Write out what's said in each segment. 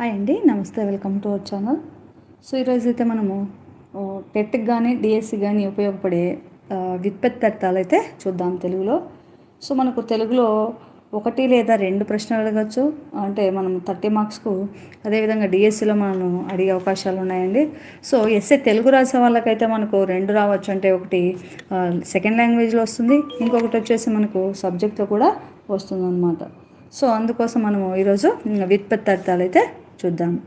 Hi అండి నమస్తే welcome to our channel. So ఈరోజు అయితే మనము టెట్కి కానీ డిఎస్సి కానీ ఉపయోగపడే ఆ, అయితే చూద్దాం తెలుగులో. సో మనకు తెలుగులో ఒకటి లేదా రెండు ప్రశ్నలు అడగచ్చు. అంటే మనం థర్టీ మార్క్స్కు అదేవిధంగా డిఎస్సిలో మనం అడిగే అవకాశాలు ఉన్నాయండి. సో ఎస్ఏ తెలుగు రాసే వాళ్ళకైతే మనకు రెండు రావచ్చు. అంటే ఒకటి సెకండ్ లాంగ్వేజ్లో వస్తుంది. ఇంకొకటి వచ్చేసి మనకు సబ్జెక్ట్లో కూడా వస్తుంది అనమాట సో అందుకోసం మనము ఈరోజు వ్యుత్పత్తి అర్థాలు అయితే చూద్దాం.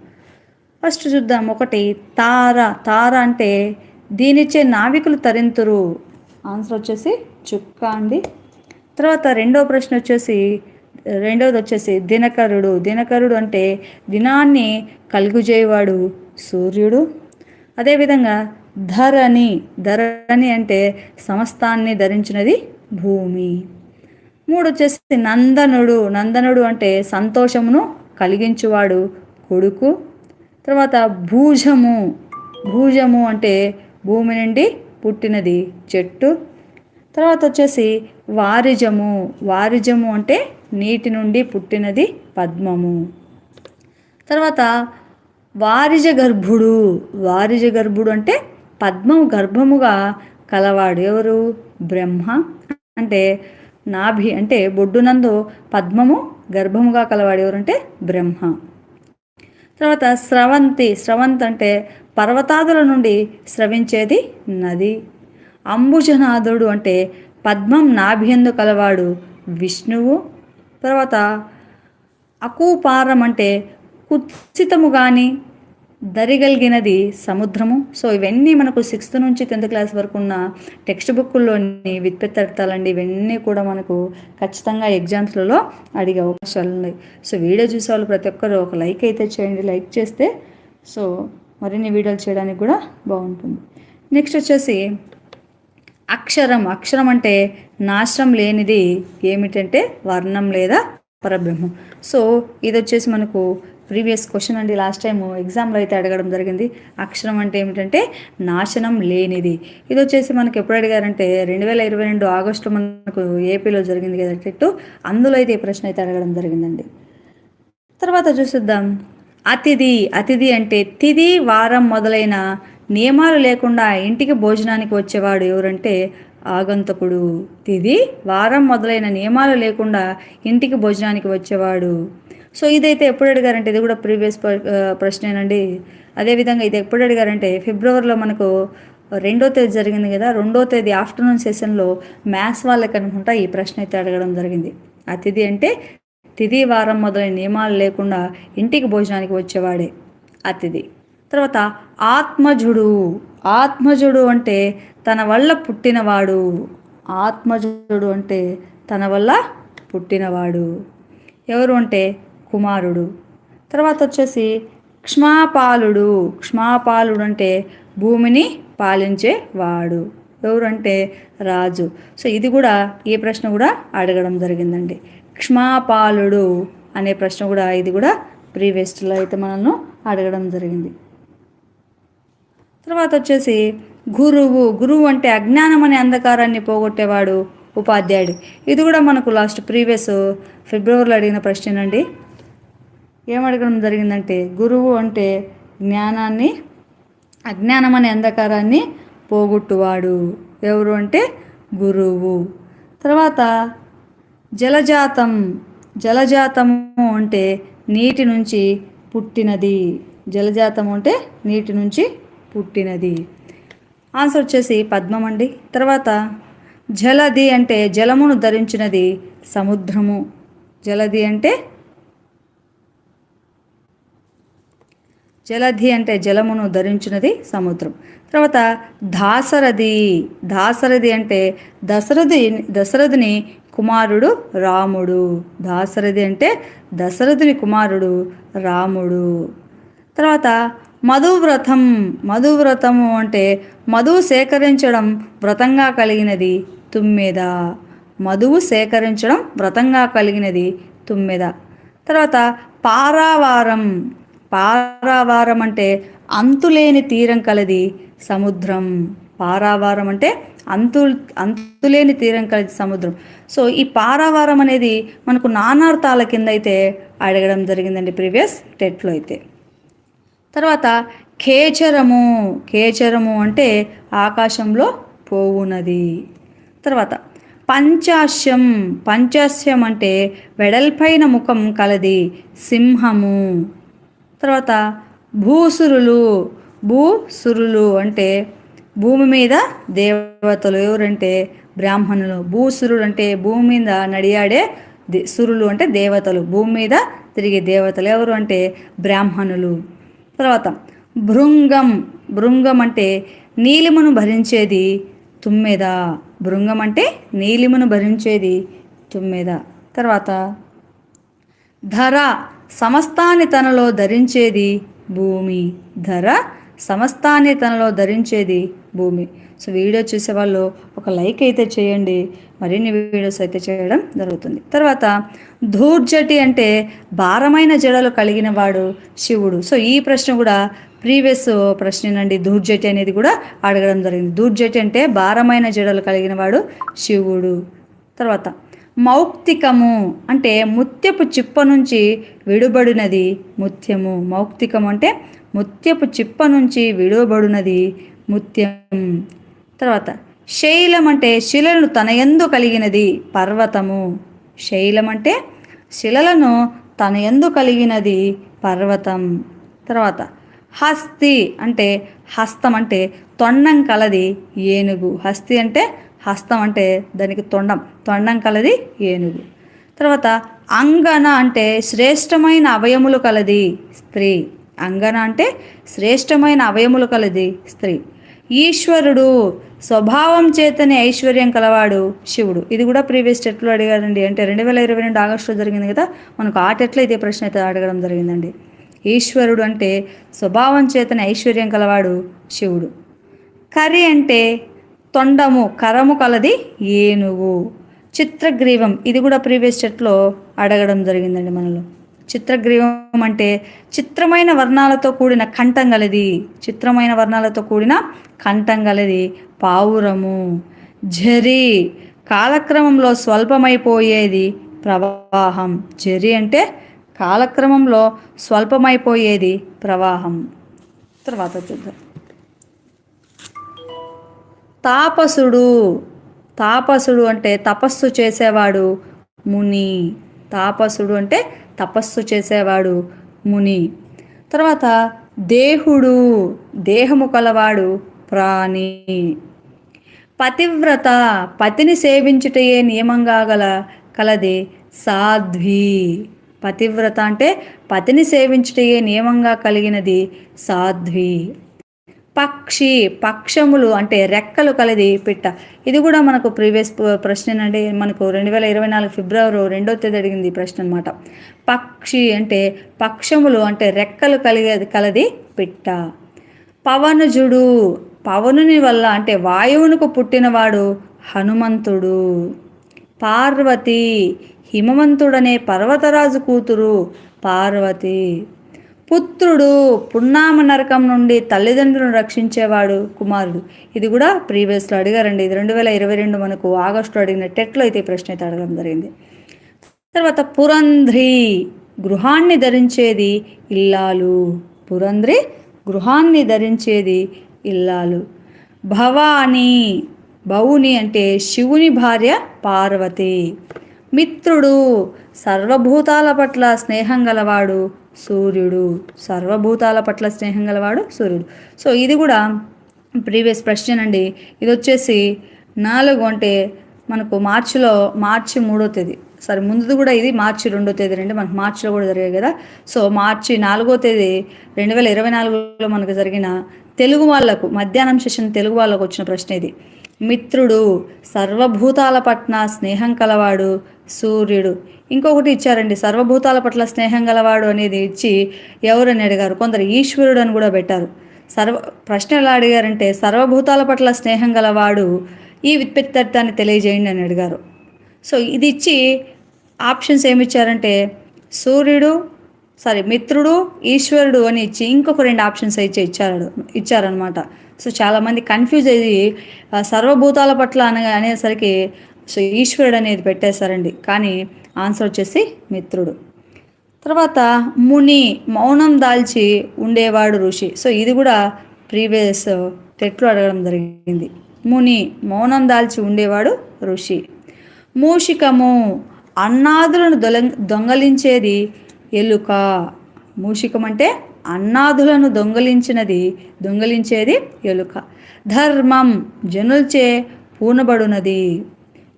ఫస్ట్ చూద్దాం ఒకటి తార. తార అంటే దీనిచ్చే నావికులు తరింతురు. ఆన్సర్ వచ్చేసి చుక్క అండి. తర్వాత రెండో ప్రశ్న వచ్చేసి రెండవది వచ్చేసి దినకరుడు. దినకరుడు అంటే దినాన్ని కలుగుజేయవాడు సూర్యుడు. అదేవిధంగా ధరణి. ధరణి అంటే సమస్తాన్ని ధరించినది భూమి. మూడు వచ్చేసి నందనుడు. నందనుడు అంటే సంతోషమును కలిగించువాడు కొడుకు. తర్వాత భూజము. భూజము అంటే భూమి నుండి పుట్టినది చెట్టు. తర్వాత వచ్చేసి వారిజము. వారిజము అంటే నీటి నుండి పుట్టినది పద్మము. తర్వాత వారిజ గర్భుడు. వారిజ గర్భుడు అంటే పద్మం గర్భముగా కలవాడు ఎవరు? బ్రహ్మ. అంటే నాభి అంటే బొడ్డునందు పద్మము గర్భముగా కలవాడు ఎవరంటే బ్రహ్మ. తర్వాత స్రవంతి స్రవంత్ అంటే పర్వతాదుల నుండి స్రవించేది నది. అంబుజనాథుడు అంటే పద్మం నాభియందు కలవాడు విష్ణువు. తర్వాత అకూపారం అంటే కుత్సితము కానీ దరిగలిగినది సముద్రము. సో ఇవన్నీ మనకు సిక్స్త్ నుంచి టెన్త్ క్లాస్ వరకు ఉన్న టెక్స్ట్ బుక్కుల్లోని విత్పెత్తర్థాలండి ఇవన్నీ కూడా మనకు ఖచ్చితంగా ఎగ్జామ్స్లలో అడిగే అవకాశాలు ఉన్నాయి. సో వీడియో చూసే వాళ్ళు ప్రతి ఒక్కరు ఒక లైక్ అయితే చేయండి. లైక్ చేస్తే సో మరిన్ని వీడియోలు చేయడానికి కూడా బాగుంటుంది. నెక్స్ట్ వచ్చేసి అక్షరం. అక్షరం అంటే నాశనం లేనిది ఏమిటంటే వర్ణం లేదా పరబ్రహ్మం. సో ఇది వచ్చేసి మనకు ప్రీవియస్ క్వశ్చన్ అండి లాస్ట్ టైం ఎగ్జామ్లో అయితే అడగడం జరిగింది. అక్షరం అంటే ఏమిటంటే నాశనం లేనిది. ఇది వచ్చేసి మనకి ఎప్పుడు అడిగారంటే రెండు వేల ఇరవై రెండు ఆగస్టు మనకు ఏపీలో జరిగింది కదా అందులో అయితే ఈ ప్రశ్న అయితే అడగడం జరిగిందండి. తర్వాత చూసిద్దాం. అతిథి అతిథి అంటే తిది వారం మొదలైన నియమాలు లేకుండా ఇంటికి భోజనానికి వచ్చేవాడు ఎవరంటే ఆగంతకుడు. తిది వారం మొదలైన నియమాలు లేకుండా ఇంటికి భోజనానికి వచ్చేవాడు సో ఇదైతే ఎప్పుడు అడిగారంటే ఇది కూడా ప్రీవియస్ ప్రశ్నేనండి. అదేవిధంగా ఇది ఎప్పుడు అడిగారంటే ఫిబ్రవరిలో మనకు రెండో తేదీ జరిగింది కదా రెండో తేదీ ఆఫ్టర్నూన్ సెషన్లో మ్యాథ్స్ వాళ్ళకి అనుకుంటా ఈ ప్రశ్న అయితే అడగడం జరిగింది. అతిథి అంటే తిథి వారం మొదలైన నియమాలు లేకుండా ఇంటికి భోజనానికి వచ్చేవాడే అతిథి తర్వాత ఆత్మజుడు ఆత్మజుడు అంటే తన వల్ల పుట్టినవాడు ఆత్మజుడు అంటే తన వల్ల పుట్టినవాడు. ఎవరు అంటే కుమారుడు. తర్వాత వచ్చేసి క్ష్మాపాలుడు. క్ష్మాపాలుడు అంటే భూమిని పాలించేవాడు. ఎవరంటే రాజు. సో ఇది కూడా ఈ ప్రశ్న కూడా అడగడం జరిగిందండి. క్ష్మాపాలుడు అనే ప్రశ్న కూడా ఇది కూడా ప్రీవియస్లో అయితే మనల్ని అడగడం జరిగింది. తర్వాత వచ్చేసి గురువు. గురువు అంటే అజ్ఞానం అనే అంధకారాన్ని పోగొట్టేవాడు ఉపాధ్యాయుడు. ఇది కూడా మనకు లాస్ట్ ప్రీవియస్ ఫిబ్రవరిలో అడిగిన ప్రశ్నేనండి. ఏమడగడం జరిగిందంటే గురువు అంటే జ్ఞానాన్ని అజ్ఞానం అనే అంధకారాన్ని పోగొట్టువాడు. ఎవరు అంటే గురువు. తర్వాత జలజాతం జలజాతము అంటే నీటి నుంచి పుట్టినది. జలజాతం అంటే నీటి నుంచి పుట్టినది. ఆన్సర్ వచ్చేసి పద్మం అండి. తర్వాత జలది అంటే జలమును ధరించినది సముద్రము. జలది అంటే జలధి అంటే జలమును ధరించినది సముద్రం. తర్వాత దాసరథి దాసరథి అంటే దశరథి దశరథుని కుమారుడు రాముడు. దాసరథి అంటే దశరథుని కుమారుడు రాముడు. తర్వాత మధువ్రతం మధువ్రతము అంటే మధువు సేకరించడం వ్రతంగా కలిగినది తుమ్మెద. మధువు సేకరించడం వ్రతంగా కలిగినది తుమ్మెద. తర్వాత పారావారం పారావారం అంటే అంతులేని తీరం కలది సముద్రం. పారావారం అంటే అంతు అంతులేని తీరం కలిసి సముద్రం. సో ఈ పారావారం అనేది మనకు నానార్థాల కింద అయితే అడగడం జరిగిందండి ప్రీవియస్ టెట్లో అయితే. తర్వాత కేచరము కేచరము అంటే ఆకాశంలో పోవునది. తర్వాత పంచాశ్యం. పంచాశ్యం అంటే వెడల్పైన ముఖం కలది సింహము. తర్వాత భూసురులు. భూసురులు అంటే భూమి మీద దేవతలు ఎవరంటే బ్రాహ్మణులు. భూసురులు అంటే భూమి మీద నడియాడే దే- సురులు అంటే దేవతలు. భూమి మీద తిరిగే దేవతలు ఎవరు అంటే బ్రాహ్మణులు. తర్వాత భృంగం. భృంగం అంటే నీలిమను భరించేది తుమ్మెద. భృంగం అంటే నీలిమను భరించేది తుమ్మెద. తర్వాత ధర. సమస్తాన్ని తనలో ధరించేది భూమి. ధర సమస్తాన్ని తనలో ధరించేది భూమి. సో వీడియో చూసే వాళ్ళు ఒక లైక్ అయితే చేయండి. మరిన్ని వీడియోస్ అయితే చేయడం జరుగుతుంది. తర్వాత ధూర్జటి అంటే భారమైన జడలు కలిగిన వాడు శివుడు. సో ఈ ప్రశ్న కూడా ప్రీవియస్ ప్రశ్నేనండి ధూర్జటి అనేది కూడా అడగడం జరిగింది. ధూర్జటి అంటే భారమైన జడలు కలిగిన వాడు శివుడు. తర్వాత మౌక్తికము అంటే ముత్యపు చిప్ప నుంచి విడుబడినది ముత్యము. మౌక్తికము అంటే ముత్యపు చిప్ప నుంచి విడువబడినది ముత్యం. తర్వాత శైలం అంటే శిలను తనయందు కలిగినది పర్వతము. శైలం అంటే శిలలను తనయందు కలిగినది పర్వతం. తర్వాత హస్తి అంటే హస్తం అంటే తొండం కలది ఏనుగు. హస్తి అంటే హస్తం అంటే దానికి తొండం తొండం కలది ఏనుగు. తర్వాత అంగన అంటే శ్రేష్టమైన అవయములు కలది స్త్రీ. అంగన అంటే శ్రేష్టమైన అవయములు కలది స్త్రీ. ఈశ్వరుడు స్వభావం చేతనే ఐశ్వర్యం కలవాడు శివుడు. ఇది కూడా ప్రీవియస్ టెట్లో అడిగారండి. అంటే రెండు వేల ఇరవై రెండు ఆగస్టులో జరిగింది కదా మనకు ఆ టెట్లో ఇదే ప్రశ్న అయితే అడగడం జరిగిందండి. ఈశ్వరుడు అంటే స్వభావం చేతనే ఐశ్వర్యం కలవాడు శివుడు. కరి అంటే తొండము కరము కలది ఏనుగు. చిత్రగ్రీవం ఇది కూడా ప్రీవియస్ చెట్లో అడగడం జరిగిందండి మనలో. చిత్రగ్రీవం అంటే చిత్రమైన వర్ణాలతో కూడిన కంఠం గలది. చిత్రమైన వర్ణాలతో కూడిన కంఠం గలది. పావురము జరి కాలక్రమంలో స్వల్పమైపోయేది ప్రవాహం. జరి అంటే కాలక్రమంలో స్వల్పమైపోయేది ప్రవాహం. తర్వాత చూద్దాం. తాపసుడు. తాపసుడు అంటే తపస్సు చేసేవాడు ముని. తాపసుడు అంటే తపస్సు చేసేవాడు ముని. తర్వాత దేహుడు. దేహము కలవాడు ప్రాణి. పతివ్రత. పతిని సేవించుటయే నియమంగా గల కలది సాధ్వి. పతివ్రత అంటే పతిని సేవించుటయే నియమంగా కలిగినది సాధ్వి. పక్షి పక్షములు అంటే రెక్కలు కలది పిట్ట. ఇది కూడా మనకు ప్రీవియస్ ప్రశ్న అండి మనకు రెండు వేల ఇరవై నాలుగు ఫిబ్రవరి రెండో తేదీ అడిగింది ఈ ప్రశ్న అనమాట పక్షి అంటే పక్షములు అంటే రెక్కలు కలిగేది కలది పిట్ట. పవనుజుడు పవనుని వల్ల అంటే వాయువునకు పుట్టినవాడు హనుమంతుడు. పార్వతి హిమవంతుడనే పర్వతరాజు కూతురు పార్వతి. పుత్రుడు పున్నామ నరకం నుండి తల్లిదండ్రులను రక్షించేవాడు కుమారుడు. ఇది కూడా ప్రీవియస్లో అడిగారండి. ఇది రెండు వేల ఇరవై రెండు మనకు ఆగస్టులో అడిగిన టెట్లో అయితే ఈ ప్రశ్న అయితే అడగడం జరిగింది. తర్వాత పురంధ్రి గృహాన్ని ధరించేది ఇల్లాలు. పురంధ్రి గృహాన్ని ధరించేది ఇల్లాలు. భవాని భవుని అంటే శివుని భార్య పార్వతి. మిత్రుడు. సర్వభూతాల పట్ల స్నేహం గలవాడు సూర్యుడు. సర్వభూతాల పట్ల స్నేహం గలవాడు సూర్యుడు. సో ఇది కూడా ప్రీవియస్ ప్రశ్న అండి. ఇది వచ్చేసి నాలుగు అంటే మనకు మార్చిలో మార్చి మూడో తేదీ. సరే ముందు కూడా ఇది మార్చి రెండో తేదీ రండి మనకు మార్చిలో కూడా జరిగాయి కదా. సో మార్చి నాలుగో తేదీ రెండు వేల ఇరవై నాలుగులో మనకు జరిగిన తెలుగు వాళ్ళకు మధ్యాహ్నం సెషన్ తెలుగు వాళ్ళకు వచ్చిన ప్రశ్న ఇది. మిత్రుడు సర్వభూతాల పట్ల స్నేహం కలవాడు సూర్యుడు. ఇంకొకటి ఇచ్చారండి సర్వభూతాల పట్ల స్నేహం గలవాడు అనేది ఇచ్చి ఎవరని అడిగారు? కొందరు ఈశ్వరుడు అని కూడా పెట్టారు. సర్వ ప్రశ్న ఎలా అడిగారంటే సర్వభూతాల పట్ల స్నేహం గలవాడు ఈ విత్పెత్తాన్ని తెలియజేయండి అని అడిగారు. సో ఇది ఇచ్చి ఆప్షన్స్ ఏమి ఇచ్చారంటే సూర్యుడు సారీ మిత్రుడు ఈశ్వరుడు అని ఇచ్చి ఇంకొక రెండు ఆప్షన్స్ ఇచ్చి ఇచ్చారు ఇచ్చారనమాట సో చాలామంది కన్ఫ్యూజ్ అయ్యి సర్వభూతాల పట్ల అనగా అనేసరికి సో ఈశ్వరుడు అనేది పెట్టేశారండి. కానీ ఆన్సర్ వచ్చేసి మిత్రుడు. తర్వాత ముని మౌనం దాల్చి ఉండేవాడు ఋషి. సో ఇది కూడా ప్రీవియస్ టెట్లో అడగడం జరిగింది. ముని మౌనం దాల్చి ఉండేవాడు ఋషి. మూషికము అన్నాదులను దొల దొంగలించేది ఎలుక. మూషికం అంటే అన్నాదులను దొంగలించినది దొంగలించేది ఎలుక. ధర్మం జనుల్చే పూనబడునది.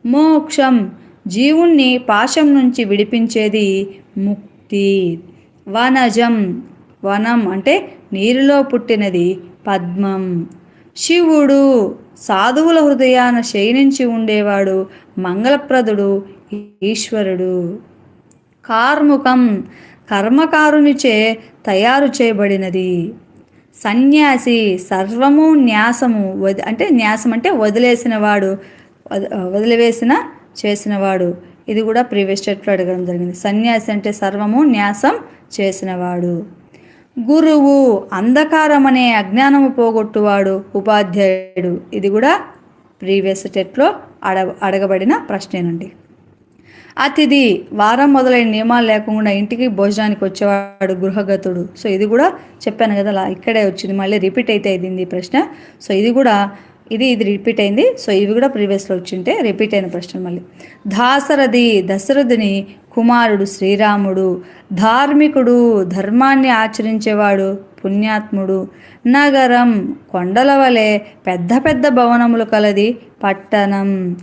మోక్షం. జీవుణ్ణి పాశం నుంచి విడిపించేది ముక్తి. వనజం. వనం అంటే నీరులో పుట్టినది పద్మం. శివుడు సాధువుల హృదయాన శయనించి ఉండేవాడు మంగళప్రదుడు ఈశ్వరుడు. కార్ముకం కర్మకారునిచే తయారు చేయబడినది. సన్యాసి సర్వము న్యాసము వది అంటే న్యాసం అంటే వదిలేసినవాడు వదిలివేసిన చేసినవాడు. ఇది కూడా ప్రీవియస్ స్టేట్లో అడగడం జరిగింది. సన్యాసి అంటే సర్వము న్యాసం చేసినవాడు. గురువు అంధకారం అనే అజ్ఞానము పోగొట్టువాడు ఉపాధ్యాయుడు. ఇది కూడా ప్రీవియస్ టెట్లో అడ అడగబడిన ప్రశ్నేనండి. అతిథి వారం మొదలైన నియమాలు లేకుండా ఇంటికి భోజనానికి వచ్చేవాడు గృహగతుడు. సో ఇది కూడా చెప్పాను కదా అలా ఇక్కడే వచ్చింది మళ్ళీ రిపీట్ అయితే అయింది ఈ ప్రశ్న. సో ఇది కూడా ఇది ఇది రిపీట్ అయింది. సో ఇవి కూడా ప్రీవియస్లో వచ్చింటే రిపీట్ అయిన ప్రశ్న మళ్ళీ. దాసరథి దశరథుని కుమారుడు శ్రీరాముడు ధార్మికుడు ధర్మాన్ని ఆచరించేవాడు పుణ్యాత్ముడు. నగరం కొండల వలె పెద్ద పెద్ద భవనములు కలది పట్టణం.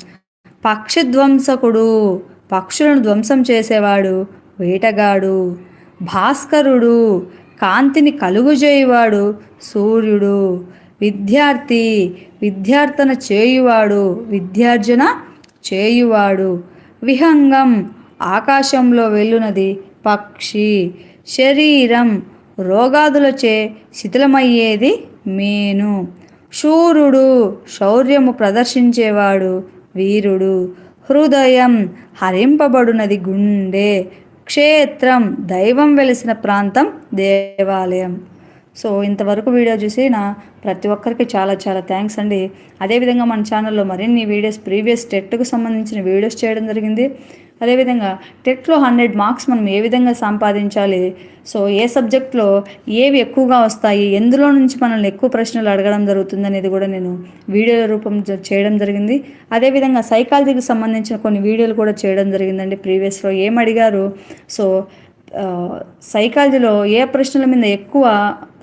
పక్షిధ్వంసకుడు పక్షులను ధ్వంసం చేసేవాడు వేటగాడు. భాస్కరుడు కాంతిని కలుగుజేయువాడు సూర్యుడు. విద్యార్థి విద్యార్థన చేయువాడు విద్యార్జన చేయువాడు. విహంగం ఆకాశంలో వెళ్ళునది పక్షి. శరీరం రోగాదులచే శిథిలమయ్యేది మేను. శూరుడు శౌర్యము ప్రదర్శించేవాడు వీరుడు. హృదయం హరింపబడునది గుండె. క్షేత్రం దైవం వెలిసిన ప్రాంతం దేవాలయం. సో ఇంతవరకు వీడియో చూసి నా ప్రతి ఒక్కరికి చాలా చాలా థ్యాంక్స్ అండి. అదేవిధంగా మన ఛానల్లో మరిన్ని వీడియోస్ ప్రీవియస్ టెట్కు సంబంధించిన వీడియోస్ చేయడం జరిగింది. అదేవిధంగా టెట్లో హండ్రెడ్ మార్క్స్ మనం ఏ విధంగా సంపాదించాలి? సో ఏ సబ్జెక్ట్లో ఏవి ఎక్కువగా వస్తాయి? ఎందులో నుంచి మనల్ని ఎక్కువ ప్రశ్నలు అడగడం జరుగుతుంది అనేది కూడా నేను వీడియోల రూపం జ- చేయడం జరిగింది. అదేవిధంగా సైకాలజీకి సంబంధించిన కొన్ని వీడియోలు కూడా చేయడం జరిగిందండి ప్రీవియస్లో. ఏం అడిగారు? సో సైకాలజీలో ఏ ప్రశ్నల మీద ఎక్కువ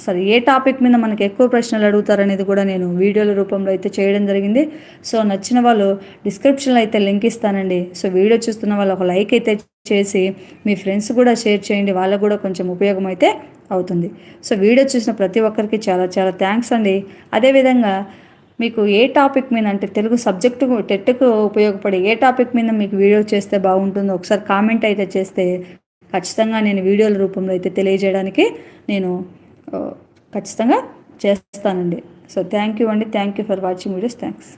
సారీ ఏ టాపిక్ మీద మనకి ఎక్కువ ప్రశ్నలు అడుగుతారనేది కూడా నేను వీడియోల రూపంలో అయితే చేయడం జరిగింది. సో నచ్చిన వాళ్ళు డిస్క్రిప్షన్లో అయితే లింక్ ఇస్తానండి. సో వీడియో చూస్తున్న వాళ్ళు ఒక లైక్ అయితే చేసి మీ ఫ్రెండ్స్ కూడా షేర్ చేయండి. వాళ్ళకు కూడా కొంచెం ఉపయోగం అయితే అవుతుంది. సో వీడియో చూసిన ప్రతి ఒక్కరికి చాలా చాలా థ్యాంక్స్ అండి. అదేవిధంగా మీకు ఏ టాపిక్ మీద అంటే తెలుగు సబ్జెక్టు టెట్కు ఉపయోగపడే ఏ టాపిక్ మీద మీకు వీడియో చేస్తే బాగుంటుందో ఒకసారి కామెంట్ అయితే చేస్తే ఖచ్చితంగా నేను వీడియోల రూపంలో అయితే తెలియజేయడానికి నేను ఖచ్చితంగా చేస్తానండి. సో థ్యాంక్ యూ అండి. Thank you for watching videos thanks